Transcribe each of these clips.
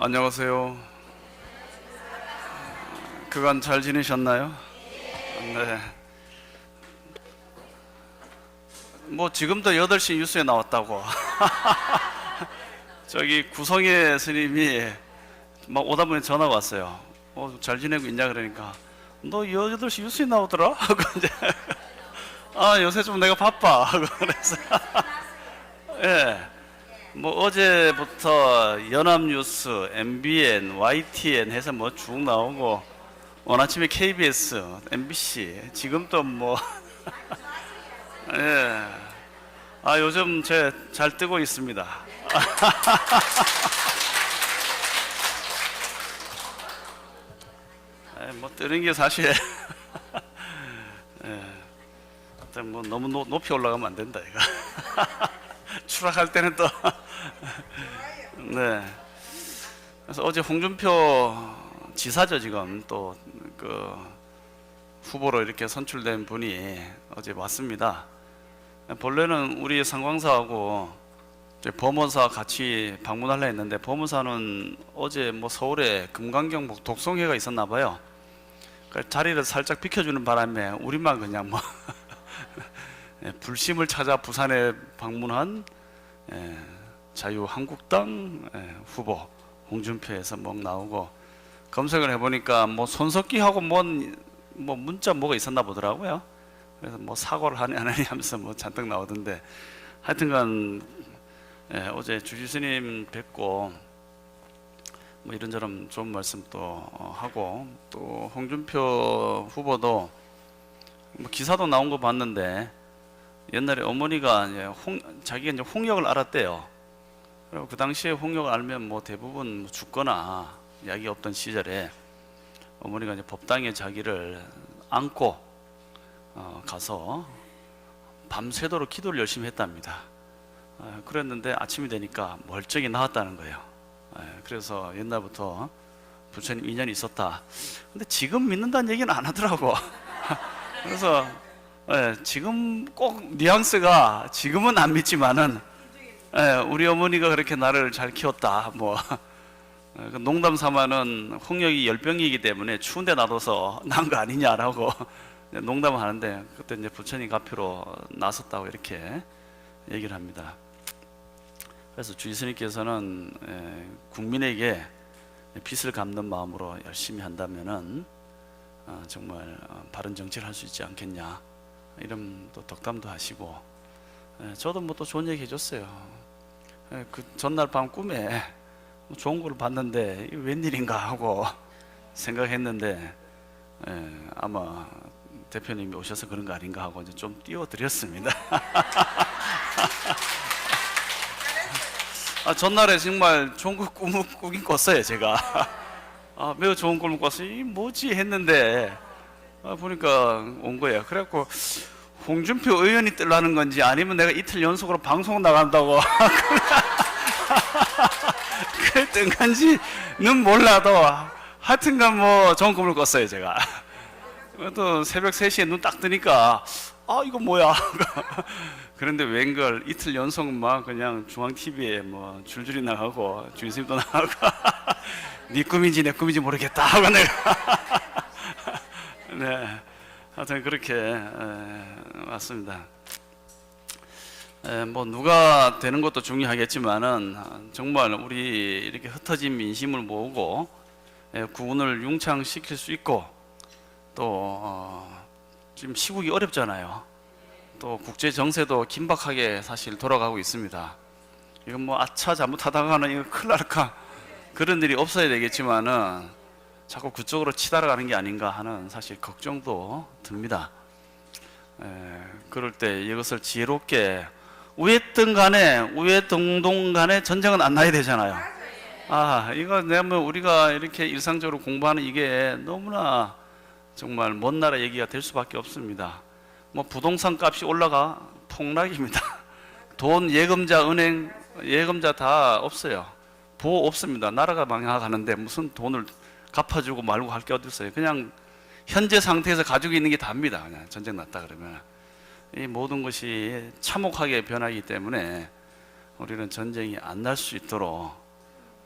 안녕하세요. 그간 잘 지내셨나요? 네. 뭐 지금도 8시 뉴스에 나왔다고. 저기 구성애 스님이 막 오다 보니 전화가 왔어요. 어, 잘 지내고 있냐 그러니까 너 8시 뉴스에 나오더라? 하고 이제 아, 요새 좀 내가 바빠. 하고 그래서 예. 뭐 어제부터 연합뉴스, MBN, YTN 해서 뭐 쭉 나오고 오늘 아침에 KBS, MBC 지금 또뭐 예. 아 요즘 제 잘 뜨고 있습니다. 예, 뭐 뜨는 게 사실 예. 하여튼 뭐 너무 노- 높이 올라가면 안 된다 이거. 추락할 때는 또 네. 그래서 어제 홍준표 지사죠 지금 또 그 후보로 이렇게 선출된 분이 어제 왔습니다. 본래는 우리 상광사하고 범원사 같이 방문하려 했는데 범원사는 어제 뭐 서울에 금강경 목 독송회가 있었나 봐요. 그 자리를 살짝 비켜주는 바람에 우리만 그냥 뭐 예, 불심을 찾아 부산에 방문한 예, 자유한국당 예, 후보 홍준표에서 뭐 나오고 검색을 해보니까 뭐 손석기하고 뭔, 뭐 문자 뭐가 있었나 보더라고요. 그래서 뭐 사과를 하냐 안 하냐 하면서 뭐 잔뜩 나오던데 하여튼간 예, 어제 주지스님 뵙고 뭐 이런저런 좋은 말씀 또 어, 하고 또 홍준표 후보도 뭐 기사도 나온 거 봤는데 옛날에 어머니가 홍, 자기가 이제 홍역을 알았대요. 그 당시에 홍역을 알면 뭐 대부분 뭐 죽거나 약이 없던 시절에 어머니가 이제 법당에 자기를 안고 어, 가서 밤새도록 기도를 열심히 했답니다. 어, 그랬는데 아침이 되니까 멀쩡히 나왔다는 거예요. 예, 그래서 옛날부터 부처님 인연이 있었다. 근데 지금 믿는다는 얘기는 안 하더라고. 그래서 예, 지금 꼭 뉘앙스가 지금은 안 믿지만은 예, 우리 어머니가 그렇게 나를 잘 키웠다. 뭐 예, 그 농담 삼아는 홍역이 열병이기 때문에 추운데 놔둬서 난 거 아니냐라고 농담을 하는데 그때 이제 부처님 가표로 나섰다고 이렇게 얘기를 합니다. 그래서 주의스님께서는 예, 국민에게 빚을 갚는 마음으로 열심히 한다면은 어, 정말 어, 바른 정치를 할 수 있지 않겠냐 이런 또 덕담도 하시고 예, 저도 뭐 또 좋은 얘기 해줬어요. 예, 그 전날 밤 꿈에 뭐 좋은 걸 봤는데 웬일인가 하고 생각했는데 예, 아마 대표님이 오셔서 그런 거 아닌가 하고 이제 좀 띄워드렸습니다. 아, 전날에 정말 좋은 걸 꿈을 꾸긴 꿨어요 제가. 아, 매우 좋은 꿈을 꿨어요. 이 뭐지 했는데 아, 보니까 온 거예요. 그래갖고 홍준표 의원이 뜨라는 건지 아니면 내가 이틀 연속으로 방송 나간다고. 그랬던 건지는 몰라도 하여튼간 뭐 좋은 꿈을 꿨어요 제가. 또 새벽 3시에 눈 딱 뜨니까 아 이거 뭐야? 그런데 웬걸 이틀 연속 막 그냥 중앙 TV에 뭐 줄줄이 나가고 주인님도 나가고 네 꿈인지 내 꿈인지 모르겠다 하고 내가. 네 하여튼 그렇게 에, 왔습니다. 에, 뭐 누가 되는 것도 중요하겠지만은 정말 우리 이렇게 흩어진 민심을 모으고 에, 구분을 융창시킬 수 있고 또 어, 지금 시국이 어렵잖아요. 또 국제 정세도 긴박하게 사실 돌아가고 있습니다. 이건 뭐 아차 잘못하다가는 이거 큰일 날까 그런 일이 없어야 되겠지만은 자꾸 그쪽으로 치달아가는 게 아닌가 하는 사실 걱정도 듭니다. 에, 그럴 때 이것을 지혜롭게 우회든 간에 우회동동 간에 전쟁은 안 나야 되잖아요. 아 이거 내면 우리가 이렇게 일상적으로 공부하는 이게 너무나 정말 먼 나라 얘기가 될 수밖에 없습니다. 뭐 부동산 값이 올라가 폭락입니다. 돈 예금자 은행 예금자 다 없어요. 보호 없습니다. 나라가 망해가는데 무슨 돈을 갚아주고 말고 할 게 어디 있어요. 그냥 현재 상태에서 가지고 있는 게 답니다. 그냥 전쟁 났다 그러면 이 모든 것이 참혹하게 변하기 때문에 우리는 전쟁이 안 날 수 있도록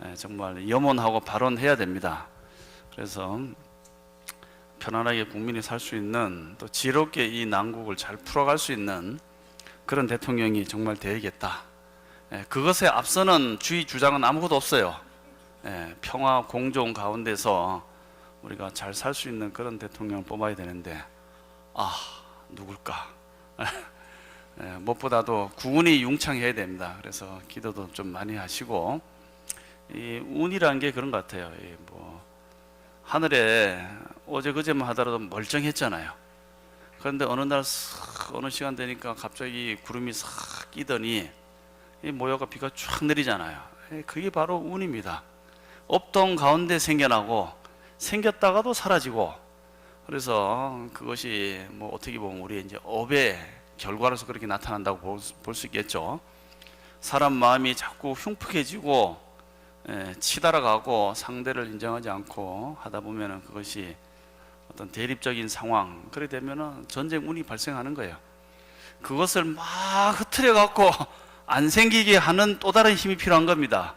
에, 예, 정말 염원하고 발언해야 됩니다. 그래서 편안하게 국민이 살 수 있는 또 지롭게 이 난국을 잘 풀어갈 수 있는 그런 대통령이 정말 되야겠다. 예, 그것에 앞서는 주의 주장은 아무것도 없어요. 예, 평화 공존 가운데서 우리가 잘 살 수 있는 그런 대통령을 뽑아야 되는데 아 누굴까? 예, 무엇보다도 구운이 융창해야 됩니다. 그래서 기도도 좀 많이 하시고 이 운이라는 게 그런 것 같아요. 이뭐 하늘에 어제 그제만 하더라도 멀쩡했잖아요. 그런데 어느 날 싹 어느 시간 되니까 갑자기 구름이 싹 끼더니 이 모여가 비가 쫙 내리잖아요. 예, 그게 바로 운입니다. 없던 가운데 생겨나고 생겼다가도 사라지고 그래서 그것이 뭐 어떻게 보면 우리 이제 업의 결과로서 그렇게 나타난다고 볼 수 있겠죠. 사람 마음이 자꾸 흉측해지고 예, 치달아가고 상대를 인정하지 않고 하다 보면은 그것이 어떤 대립적인 상황 그래 되면은 전쟁 운이 발생하는 거예요. 그것을 막 흐트려 갖고 안 생기게 하는 또 다른 힘이 필요한 겁니다.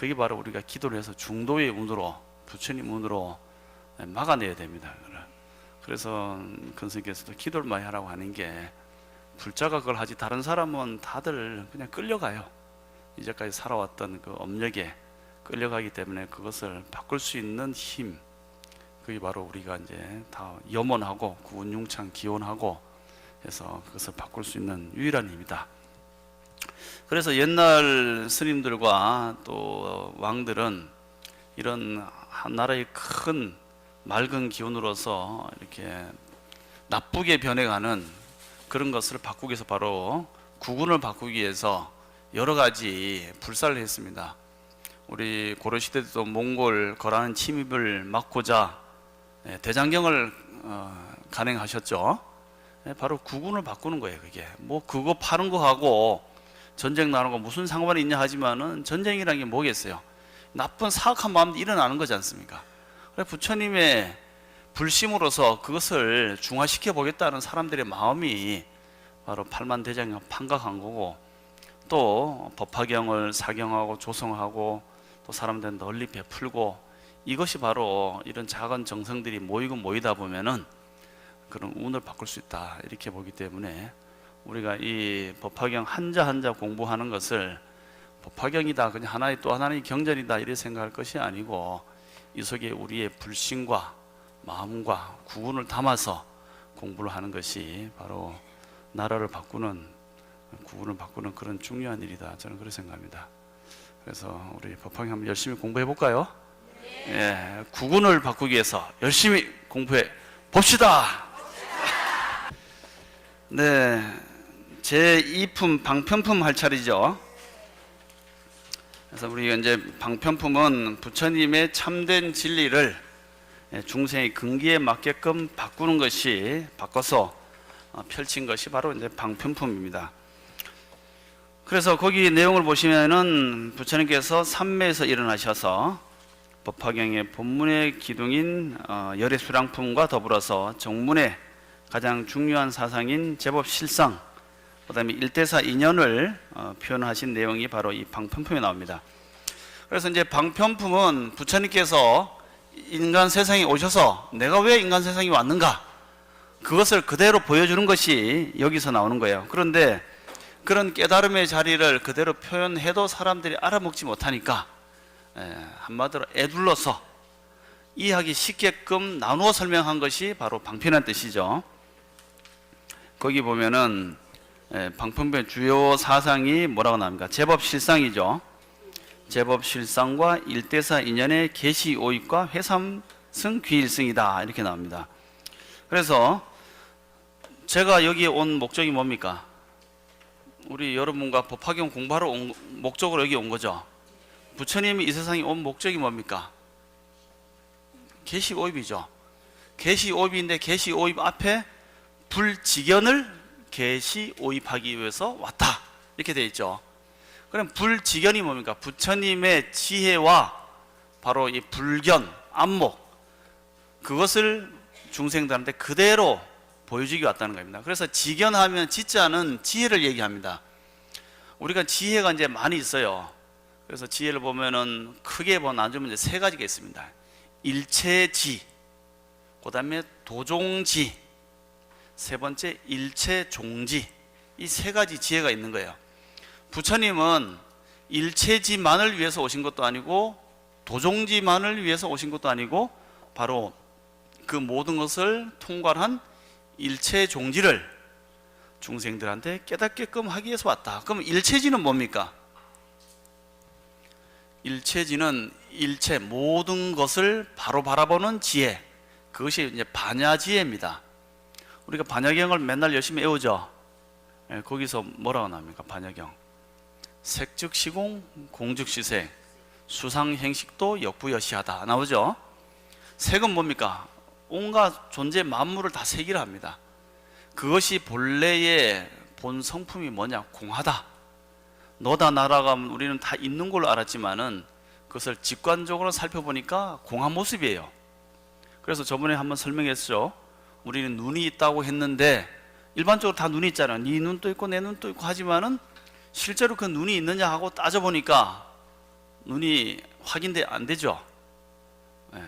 그게 바로 우리가 기도를 해서 중도의 운으로 부처님 운으로 막아내야 됩니다. 그래서 근스님께서도 기도를 많이 하라고 하는 게 불자가 그걸 하지 다른 사람은 다들 그냥 끌려가요. 이제까지 살아왔던 그 업력에 끌려가기 때문에 그것을 바꿀 수 있는 힘 그게 바로 우리가 이제 다 염원하고 구운융창 기원하고 해서 그것을 바꿀 수 있는 유일한 힘이다. 그래서 옛날 스님들과 또 왕들은 이런 한 나라의 큰 맑은 기운으로서 이렇게 나쁘게 변해가는 그런 것을 바꾸기 위해서 바로 구군을 바꾸기 위해서 여러 가지 불사를 했습니다. 우리 고려 시대 때도 몽골 거라는 침입을 막고자 예, 대장경을 어, 간행하셨죠. 예, 바로 구군을 바꾸는 거예요. 그게 뭐 그거 파는 거 하고 전쟁 나는 거 무슨 상관이 있냐 하지만은 전쟁이라는 게 뭐겠어요? 나쁜 사악한 마음도 일어나는 거지 않습니까? 그래 부처님의 불심으로서 그것을 중화시켜 보겠다는 사람들의 마음이 바로 팔만 대장이 판각한 거고 또 법화경을 사경하고 조성하고 또 사람들 널리 베풀고 이것이 바로 이런 작은 정성들이 모이고 모이다 보면은 그런 운을 바꿀 수 있다 이렇게 보기 때문에 우리가 이 법화경 한자 한자 공부하는 것을 법화경이다 그냥 하나의 또 하나의 경전이다 이렇게 생각할 것이 아니고 이 속에 우리의 불신과 마음과 구분을 담아서 공부를 하는 것이 바로 나라를 바꾸는 구분을 바꾸는 그런 중요한 일이다 저는 그렇게 생각합니다. 그래서 우리 법화경 한번 열심히 공부해 볼까요? 예, 구분을 바꾸기 위해서 열심히 공부해 봅시다. 네, 제 2품 방편품 할 차례죠. 그래서 우리가 이제 방편품은 부처님의 참된 진리를 예, 중생의 근기에 맞게끔 바꾸는 것이 바꿔서 어, 펼친 것이 바로 이제 방편품입니다. 그래서 거기 내용을 보시면은 부처님께서 삼매에서 일어나셔서 법화경의 본문의 기둥인 어, 열애수량품과 더불어서 정문의 가장 중요한 사상인 제법 실상, 그 다음에 일대사 인연을 어, 표현하신 내용이 바로 이 방편품에 나옵니다. 그래서 이제 방편품은 부처님께서 인간 세상에 오셔서 내가 왜 인간 세상에 왔는가 그것을 그대로 보여주는 것이 여기서 나오는 거예요. 그런데 그런 깨달음의 자리를 그대로 표현해도 사람들이 알아먹지 못하니까 에, 한마디로 애둘러서 이해하기 쉽게끔 나누어 설명한 것이 바로 방편한 뜻이죠. 거기 보면은 에, 방편의 주요 사상이 뭐라고 나옵니까? 제법 실상이죠. 제법 실상과 일대사 인연의 계시 오익과 회삼승 귀일승이다 이렇게 나옵니다. 그래서 제가 여기 온 목적이 뭡니까? 우리 여러분과 법화경 공부하러 온 목적으로 여기 온 거죠. 부처님이 이 세상에 온 목적이 뭡니까? 계시 오입이죠. 계시 오입인데 계시 오입 앞에 불지견을 계시 오입하기 위해서 왔다 이렇게 돼 있죠. 그럼 불지견이 뭡니까? 부처님의 지혜와 바로 이 불견 안목 그것을 중생들한테 그대로 보여주기 왔다는 겁니다. 그래서 지견하면 지자는 지혜를 얘기합니다. 우리가 지혜가 이제 많이 있어요. 그래서 지혜를 보면은 크게 본 나누면 이제 세 가지가 있습니다. 일체지, 그 다음에 도종지, 세 번째 일체 종지. 이 세 가지 지혜가 있는 거예요. 부처님은 일체지만을 위해서 오신 것도 아니고 도종지만을 위해서 오신 것도 아니고 바로 그 모든 것을 통괄한 일체 종지를 중생들한테 깨닫게끔 하기 위해서 왔다. 그럼 일체지는 뭡니까? 일체지는 일체 모든 것을 바로 바라보는 지혜. 그것이 이제 반야지혜입니다. 우리가 반야경을 맨날 열심히 외우죠. 예, 거기서 뭐라고 나옵니까? 반야경. 색즉시공, 공즉시색, 수상행식도 역부여시하다 나오죠. 색은 뭡니까? 온갖 존재 만물을 다 색이라 합니다. 그것이 본래의 본 성품이 뭐냐? 공하다. 너다 나라가 우리는 다 있는 걸로 알았지만은 그것을 직관적으로 살펴보니까 공한 모습이에요. 그래서 저번에 한번 설명했죠. 우리는 눈이 있다고 했는데 일반적으로 다 눈이 있잖아요. 네 눈도 있고 내 눈도 있고 하지만은 실제로 그 눈이 있느냐 하고 따져보니까 눈이 확인돼 안 되죠. 예.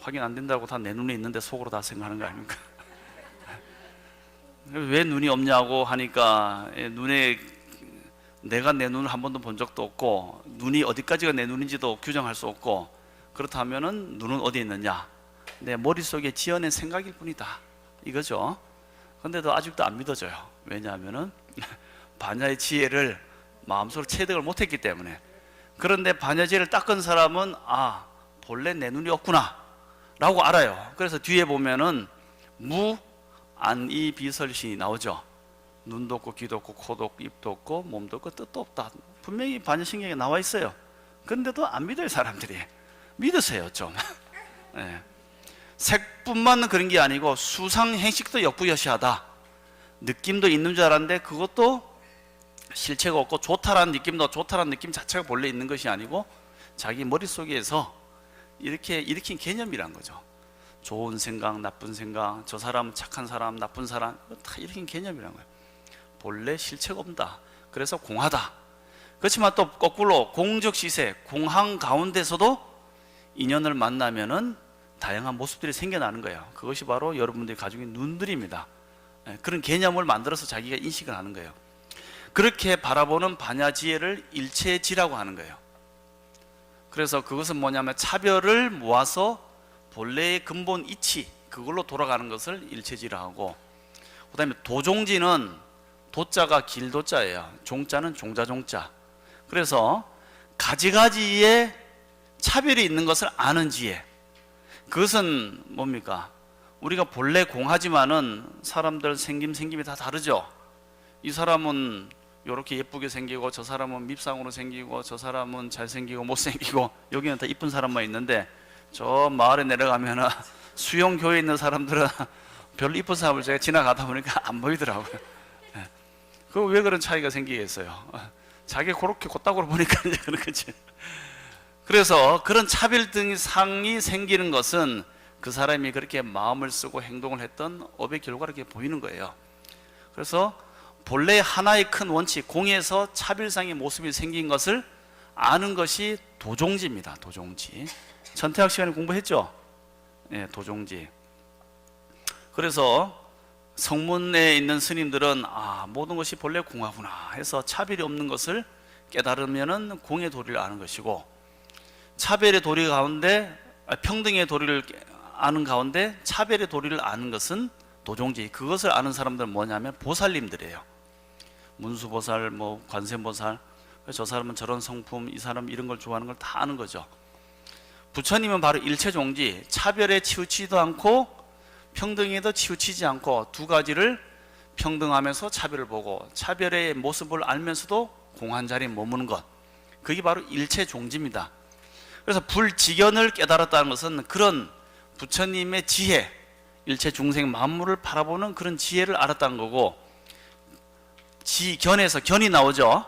확인 안 된다고 다 내 눈에 있는데 속으로 다 생각하는 거 아닙니까? 왜 눈이 없냐고 하니까 예, 눈에 내가 내 눈을 한 번도 본 적도 없고 눈이 어디까지가 내 눈인지도 규정할 수 없고 그렇다면은 눈은 어디 있느냐? 내 머릿속에 지어낸 생각일 뿐이다. 이거죠. 근데도 아직도 안 믿어져요. 왜냐하면은 반야의 지혜를 마음속으로 체득을 못했기 때문에. 그런데 반야지혜를 닦은 사람은 아 본래 내 눈이 없구나 라고 알아요. 그래서 뒤에 보면은 무 안이 비설신이 나오죠. 눈도 없고 귀도 없고 코도 없고 입도 없고 몸도 없고 뜻도 없다. 분명히 반야신경에 나와 있어요. 근데도 안 믿어요 사람들이. 믿으세요 좀. 예. 색뿐만 그런 게 아니고 수상 행식도 역부여시하다. 느낌도 있는 줄 알았는데 그것도 실체가 없고 좋다라는 느낌도 좋다라는 느낌 자체가 본래 있는 것이 아니고 자기 머릿속에서 이렇게 일으킨 개념이란 거죠. 좋은 생각, 나쁜 생각, 저 사람은 착한 사람, 나쁜 사람 다 일으킨 개념이란 거예요. 본래 실체가 없다. 그래서 공하다. 그렇지만 또 거꾸로 공적 시세, 공항 가운데서도 인연을 만나면은 다양한 모습들이 생겨나는 거예요. 그것이 바로 여러분들이 가지고 있는 눈들입니다. 예, 그런 개념을 만들어서 자기가 인식을 하는 거예요. 그렇게 바라보는 반야 지혜를 일체지라고 하는 거예요. 그래서 그것은 뭐냐면 차별을 모아서 본래의 근본 이치 그걸로 돌아가는 것을 일체지라 하고 그다음에 도종지는 도자가 길도자예요. 종자는 종자종자. 그래서 가지가지의 차별이 있는 것을 아는 지혜. 그것은 뭡니까? 우리가 본래 공하지만은 사람들 생김 생김이 다 다르죠. 이 사람은 이렇게 예쁘게 생기고 저 사람은 밉상으로 생기고 저 사람은 잘생기고 못생기고 여기는 다 이쁜 사람만 있는데 저 마을에 내려가면은 수영 교회에 있는 사람들은 별로 이쁜 사람을 제가 지나가다 보니까 안 보이더라고요. 그 왜 그런 차이가 생기겠어요? 자기 그렇게 곧다구로 보니까 그런 거지. 그래서 그런 차별등상이 생기는 것은 그 사람이 그렇게 마음을 쓰고 행동을 했던 업의 결과로 이렇게 보이는 거예요. 그래서 본래 하나의 큰 원칙, 공에서 차별상의 모습이 생긴 것을 아는 것이 도종지입니다. 도종지. 전태학 시간에 공부했죠? 예, 도종지. 그래서 성문에 있는 스님들은 아, 모든 것이 본래 공하구나 해서 차별이 없는 것을 깨달으면은 공의 도리를 아는 것이고 차별의 도리 가운데 아, 평등의 도리를 아는 가운데 차별의 도리를 아는 것은 도종지. 그것을 아는 사람들은 뭐냐면 보살님들이에요. 문수보살, 뭐 관세보살. 저 사람은 저런 성품, 이 사람 이런 걸 좋아하는 걸 다 아는 거죠. 부처님은 바로 일체종지, 차별에 치우치지도 않고 평등에도 치우치지 않고 두 가지를 평등하면서 차별을 보고 차별의 모습을 알면서도 공한 자리에 머무는 것. 그게 바로 일체종지입니다. 그래서 불지견을 깨달았다는 것은 그런 부처님의 지혜, 일체 중생 만물을 바라보는 그런 지혜를 알았다는 거고 지견에서 견이 나오죠.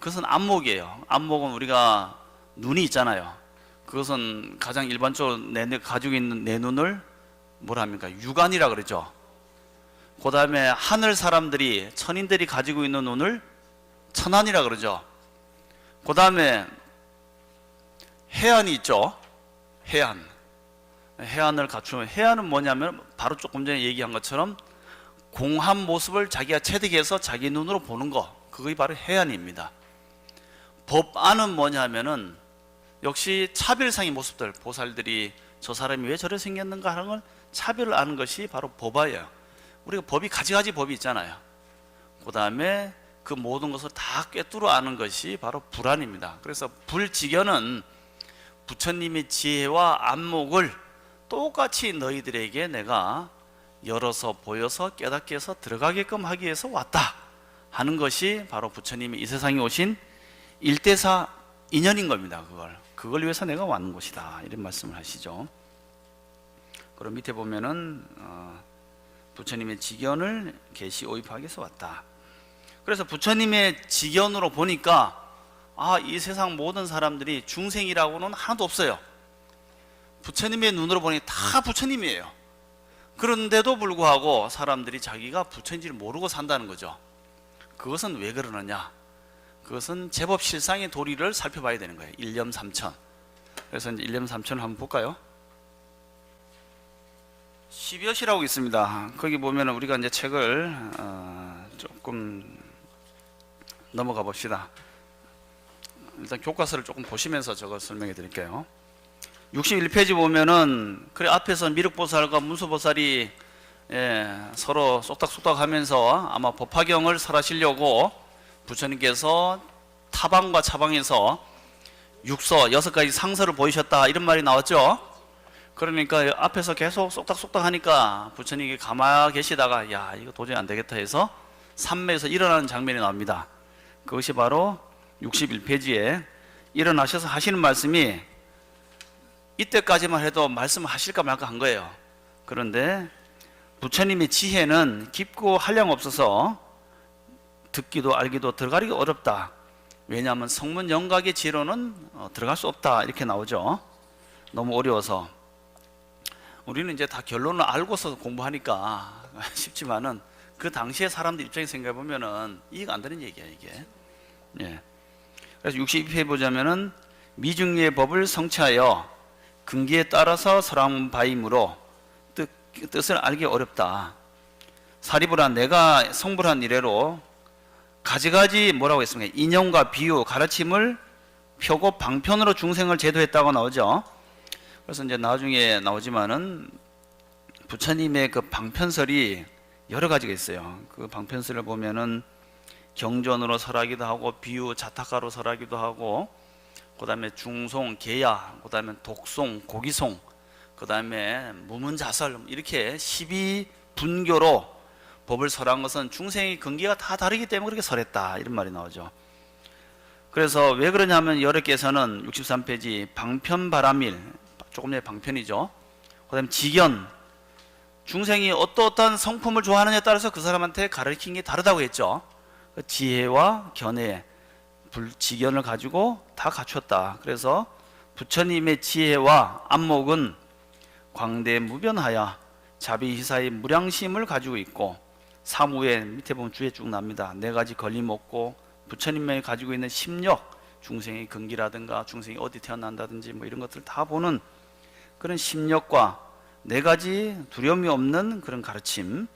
그것은 안목이에요. 안목은 우리가 눈이 있잖아요. 그것은 가장 일반적으로 내 가지고 있는 내 눈을 뭐라 합니까? 육안이라 그러죠. 그 다음에 하늘 사람들이 천인들이 가지고 있는 눈을 천안이라 그러죠. 그 다음에 해안이 있죠. 해안. 해안을 갖추면 해안은 뭐냐면 바로 조금 전에 얘기한 것처럼 공한 모습을 자기가 체득해서 자기 눈으로 보는 거 그것이 바로 해안입니다. 법안은 뭐냐면은 역시 차별상의 모습들 보살들이 저 사람이 왜 저래 생겼는가 하는 걸 차별을 아는 것이 바로 법화예요. 우리가 법이 가지가지 법이 있잖아요. 그 다음에 그 모든 것을 다 꿰뚫어 아는 것이 바로 불안입니다. 그래서 불지견은 부처님의 지혜와 안목을 똑같이 너희들에게 내가 열어서 보여서 깨닫게 해서 들어가게끔 하기 위해서 왔다 하는 것이 바로 부처님이 이 세상에 오신 일대사 인연인 겁니다. 그걸 그걸 위해서 내가 왔는 것이다 이런 말씀을 하시죠. 그럼 밑에 보면은 어, 부처님의 직연을 계시 오입하기 위해서 왔다. 그래서 부처님의 직연으로 보니까 아 이 세상 모든 사람들이 중생이라고는 하나도 없어요. 부처님의 눈으로 보니 다 부처님이에요. 그런데도 불구하고 사람들이 자기가 부처인지를 모르고 산다는 거죠. 그것은 왜 그러느냐? 그것은 제법 실상의 도리를 살펴봐야 되는 거예요. 일념 삼천. 그래서 이제 일념 삼천을 한번 볼까요? 십여시라고 있습니다. 거기 보면 우리가 이제 책을 어, 조금 넘어가 봅시다. 일단 교과서를 조금 보시면서 저거 설명해 드릴게요. 61페이지 보면은 그래 앞에서 미륵보살과 문수보살이 예, 서로 쏙닥쏙닥 하면서 아마 법화경을 설하시려고 부처님께서 타방과 차방에서 육서 여섯 가지 상서를 보이셨다 이런 말이 나왔죠. 그러니까 앞에서 계속 쏙닥쏙닥 하니까 부처님이 가만히 계시다가 야 이거 도저히 안 되겠다 해서 산매에서 일어나는 장면이 나옵니다. 그것이 바로 61페이지에 일어나셔서 하시는 말씀이 이때까지만 해도 말씀을 하실까 말까 한 거예요. 그런데 부처님의 지혜는 깊고 한량 없어서 듣기도 알기도 들어가기가 어렵다. 왜냐하면 성문 영각의 지혜로는 어, 들어갈 수 없다 이렇게 나오죠. 너무 어려워서 우리는 이제 다 결론을 알고서 공부하니까 쉽지만은 그 당시에 사람들 입장에서 생각해 보면은 이해가 안 되는 얘기야 이게. 예. 그래서 62회 보자면은 미중리의 법을 성취하여 근기에 따라서 설한 바이므로 뜻, 뜻을 알기 어렵다. 사리부란 내가 성불한 이래로 가지가지 뭐라고 했습니까? 인형과 비유, 가르침을 펴고 방편으로 중생을 제도했다고 나오죠. 그래서 이제 나중에 나오지만은 부처님의 그 방편설이 여러 가지가 있어요. 그 방편설을 보면은 경전으로 설하기도 하고 비유 자타가로 설하기도 하고 그다음에 중송 계야 그다음에 독송 고기송 그다음에 무문자설 이렇게 12 분교로 법을 설한 것은 중생의 근기가 다 다르기 때문에 그렇게 설했다 이런 말이 나오죠. 그래서 왜 그러냐면 여러께서는 63페이지 방편바람일 조금 전에 방편이죠. 그다음 지견 중생이 어떠어떤 성품을 좋아하느냐에 따라서 그 사람한테 가르친 게 다르다고 했죠. 그 지혜와 견해, 불지견을 가지고 다 갖췄다. 그래서 부처님의 지혜와 안목은 광대 무변하여 자비희사의 무량심을 가지고 있고 사무에 밑에 보면 주에 쭉 납니다. 네 가지 걸림없고 부처님이 가지고 있는 심력, 중생의 근기라든가 중생이 어디 태어난다든지 뭐 이런 것들 다 보는 그런 심력과 네 가지 두려움이 없는 그런 가르침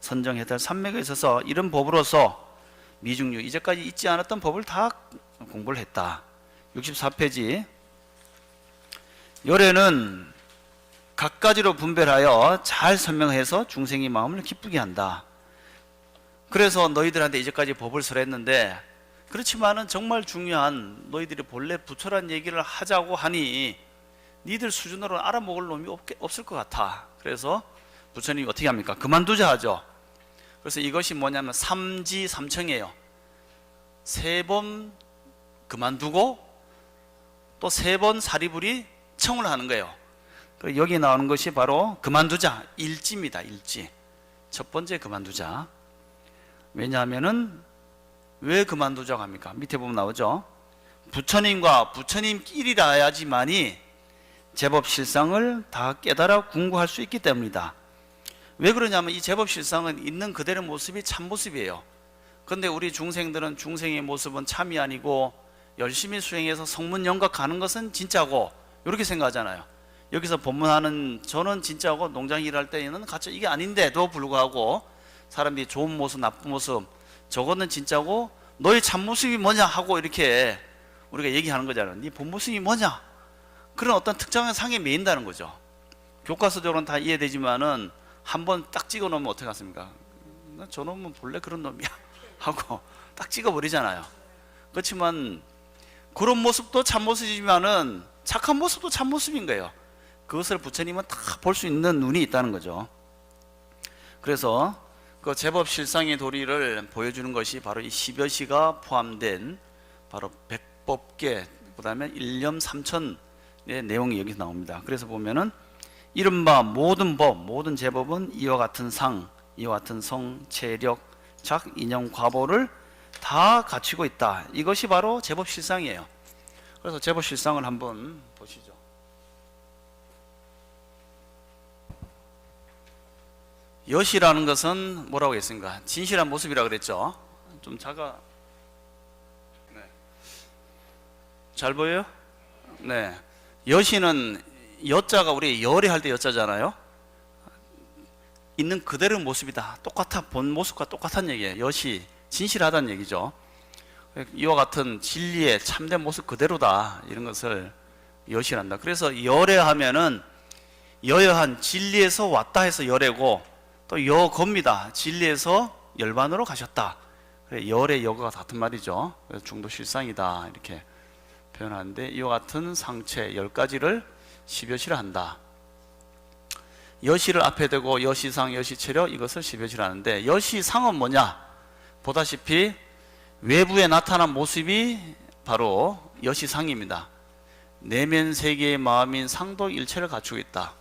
선정해달 산맥에 있어서 이런 법으로서 미중류 이제까지 있지 않았던 법을 다 공부를 했다. 64페이지 열애는 각가지로 분별하여 잘 설명해서 중생의 마음을 기쁘게 한다. 그래서 너희들한테 이제까지 법을 설했는데 그렇지만은 정말 중요한 너희들이 본래 부처란 얘기를 하자고 하니 니들 수준으로 알아먹을 놈이 없게, 없을 것 같아. 그래서 부처님이 어떻게 합니까? 그만두자 하죠. 그래서 이것이 뭐냐면 삼지 삼청이에요. 세 번 그만두고 또 세 번 사리불이 청을 하는 거예요. 그리고 여기 나오는 것이 바로 그만두자 일지입니다. 일지. 첫 번째 그만두자. 왜냐하면은 왜 그만두자고 합니까? 밑에 보면 나오죠. 부처님과 부처님끼리라야지만이 제법 실상을 다 깨달아 궁구할 수 있기 때문이다. 왜 그러냐면 이 제법 실상은 있는 그대로 모습이 참 모습이에요. 근데 우리 중생들은 중생의 모습은 참이 아니고 열심히 수행해서 성문 영각 가는 것은 진짜고 이렇게 생각하잖아요. 여기서 법문하는 저는 진짜고 농장 일할 때는 가짜 이게 아닌데도 불구하고 사람들이 좋은 모습 나쁜 모습 저거는 진짜고 너의 참 모습이 뭐냐 하고 이렇게 우리가 얘기하는 거잖아요. 네 본 모습이 뭐냐 그런 어떤 특정한 상에 매인다는 거죠. 교과서적으로는 다 이해되지만은 한 번 딱 찍어 놓으면 어떻게 하습니까? 나 저놈은 본래 그런 놈이야 하고 딱 찍어 버리잖아요. 그렇지만 그런 모습도 참 모습이지만은 착한 모습도 참 모습인 거예요. 그것을 부처님은 다 볼 수 있는 눈이 있다는 거죠. 그래서 그 제법 실상의 도리를 보여주는 것이 바로 이 십여 시가 포함된 바로 백법계 그다음에 일념 삼천의 내용이 여기서 나옵니다. 그래서 보면은 이른바 모든 법, 모든 제법은 이와 같은 상, 이와 같은 성, 체력, 작, 인형, 과보를 다 갖추고 있다. 이것이 바로 제법 실상이에요. 그래서 제법 실상을 한번 보시죠. 여시라는 것은 뭐라고 했습니까? 진실한 모습이라 그랬죠. 좀 작아. 네. 잘 보여요? 네. 여시는 여자가 우리 열애할 때 여자잖아요. 있는 그대로 모습이다. 똑같아 본 모습과 똑같은 얘기예요. 여시 진실하다는 얘기죠. 이와 같은 진리의 참된 모습 그대로다 이런 것을 여시란다. 그래서 열애하면은 여여한 진리에서 왔다 해서 열애고 또 여겁니다. 진리에서 열반으로 가셨다. 열의 여가 같은 말이죠. 중도 실상이다 이렇게 표현하는데 이와 같은 상체 열 가지를 십여시를 한다. 여시를 앞에 대고 여시상, 여시체려 이것을 십여시라는데 여시상은 뭐냐? 보다시피 외부에 나타난 모습이 바로 여시상입니다. 내면 세계의 마음인 상도 일체를 갖추고 있다.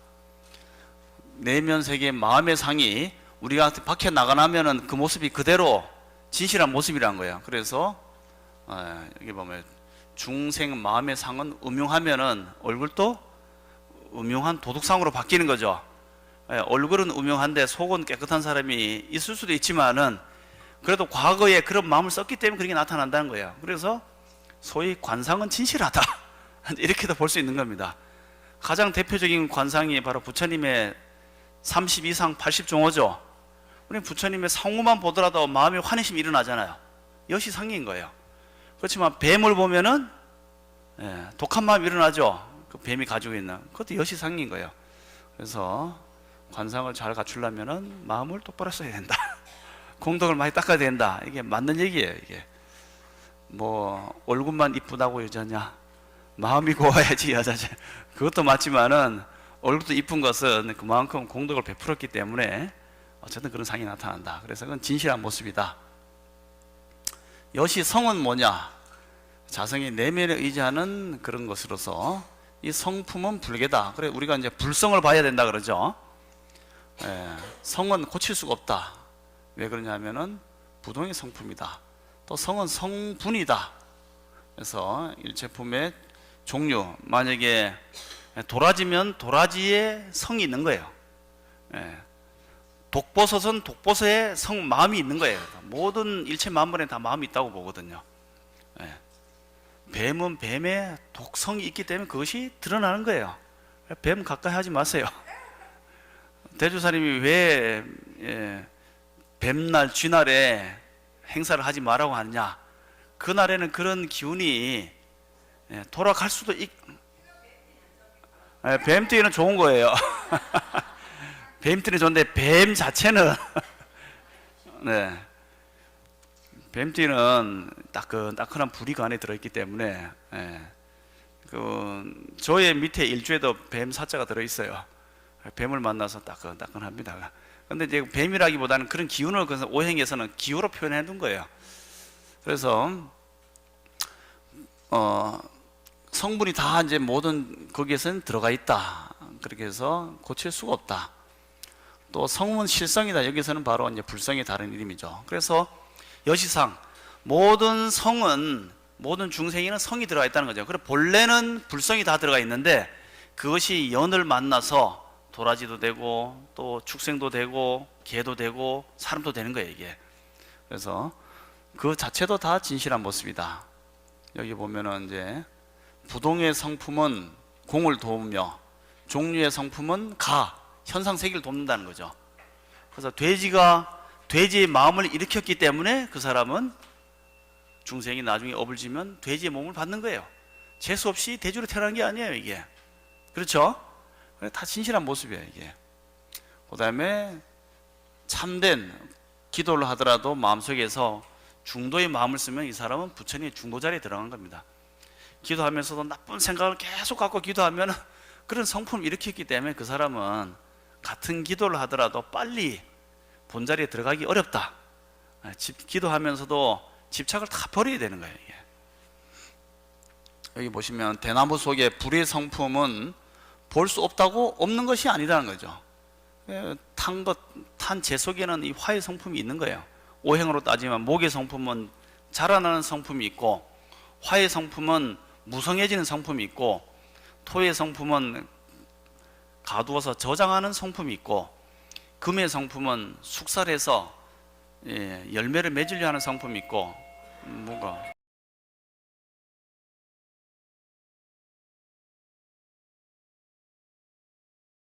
내면 세계의 마음의 상이 우리가 밖에 나가나면은 그 모습이 그대로 진실한 모습이란 거예요. 그래서 어, 여기 보면 중생 마음의 상은 음흉하면은 얼굴도 음흉한 도둑상으로 바뀌는 거죠. 예, 얼굴은 음흉한데 속은 깨끗한 사람이 있을 수도 있지만은 그래도 과거에 그런 마음을 썼기 때문에 그렇게 나타난다는 거예요. 그래서 소위 관상은 진실하다. 이렇게도 볼 수 있는 겁니다. 가장 대표적인 관상이 바로 부처님의 30 이상 80종호죠. 우리 부처님의 상우만 보더라도 마음에 환희심이 일어나잖아요. 여시상인 거예요. 그렇지만 뱀을 보면은 예, 독한 마음이 일어나죠. 그 뱀이 가지고 있는 그것도 여시상인 거예요. 그래서 관상을 잘 갖추려면은 마음을 똑바로 써야 된다. 공덕을 많이 닦아야 된다. 이게 맞는 얘기예요. 이게 뭐 얼굴만 이쁘다고 여자냐? 마음이 고와야지 여자지. 그것도 맞지만은 얼굴도 이쁜 것은 그만큼 공덕을 베풀었기 때문에 어쨌든 그런 상이 나타난다. 그래서 그건 진실한 모습이다. 여시 성은 뭐냐? 자성의 내면에 의지하는 그런 것으로서 이 성품은 불개다. 그래 우리가 이제 불성을 봐야 된다 그러죠. 예, 성은 고칠 수가 없다. 왜 그러냐면은 부동의 성품이다. 또 성은 성분이다. 그래서 일체품의 종류 만약에 도라지면 도라지의 성이 있는 거예요. 예. 독버섯은 독버섯의 성 마음이 있는 거예요. 모든 일체 만물에 다 마음이 있다고 보거든요. 예. 뱀은 뱀의 독성이 있기 때문에 그것이 드러나는 거예요. 뱀 가까이 하지 마세요. 대주사님이 왜 예, 뱀날 쥐날에 행사를 하지 말라고 하느냐? 그날에는 그런 기운이 예, 돌아갈 수도 있. 예, 뱀띠는 좋은 거예요. 뱀띠는 좋은데 뱀 자체는 네. 뱀띠는 따끈 따끈한 불이 그 안에 들어있기 때문에 예. 그 저의 밑에 일주에도 뱀 사자가 들어 있어요. 뱀을 만나서 따끈 따끈합니다. 근데 이제 뱀이라기보다는 그런 기운을 그래서 오행에서는 기호로 표현해 둔 거예요. 그래서 어 성분이 다 이제 모든 거기에서는 들어가 있다. 그렇게 해서 고칠 수가 없다. 또 성은 실성이다. 여기서는 바로 이제 불성이 다른 이름이죠. 그래서 여시상 모든 성은 모든 중생에는 성이 들어가 있다는 거죠. 그래 본래는 불성이 다 들어가 있는데 그것이 연을 만나서 도라지도 되고 또 축생도 되고 개도 되고 사람도 되는 거예요 이게. 그래서 그 자체도 다 진실한 모습이다. 여기 보면은 이제 부동의 성품은 공을 도우며 종류의 성품은 가 현상 세계를 돕는다는 거죠. 그래서 돼지가 돼지의 마음을 일으켰기 때문에 그 사람은 중생이 나중에 업을 지면 돼지의 몸을 받는 거예요. 재수 없이 돼지로 태어난 게 아니에요, 이게. 그렇죠? 다 진실한 모습이에요, 이게. 그 다음에 참된 기도를 하더라도 마음속에서 중도의 마음을 쓰면 이 사람은 부처님의 중도 자리에 들어간 겁니다. 기도하면서도 나쁜 생각을 계속 갖고 기도하면 그런 성품을 일으켰기 때문에 그 사람은 같은 기도를 하더라도 빨리 본자리에 들어가기 어렵다. 아, 집, 기도하면서도 집착을 다 버려야 되는 거예요. 이게. 여기 보시면 대나무 속에 불의 성품은 볼 수 없다고 없는 것이 아니라는 거죠. 예, 탄 것, 탄 재 속에는 이 화의 성품이 있는 거예요. 오행으로 따지면 목의 성품은 자라나는 성품이 있고 화의 성품은 무성해지는 성품이 있고 토의 성품은 가두어서 저장하는 성품이 있고 금의 성품은 숙살해서 예, 열매를 맺으려 하는 성품이 있고 음, 뭐가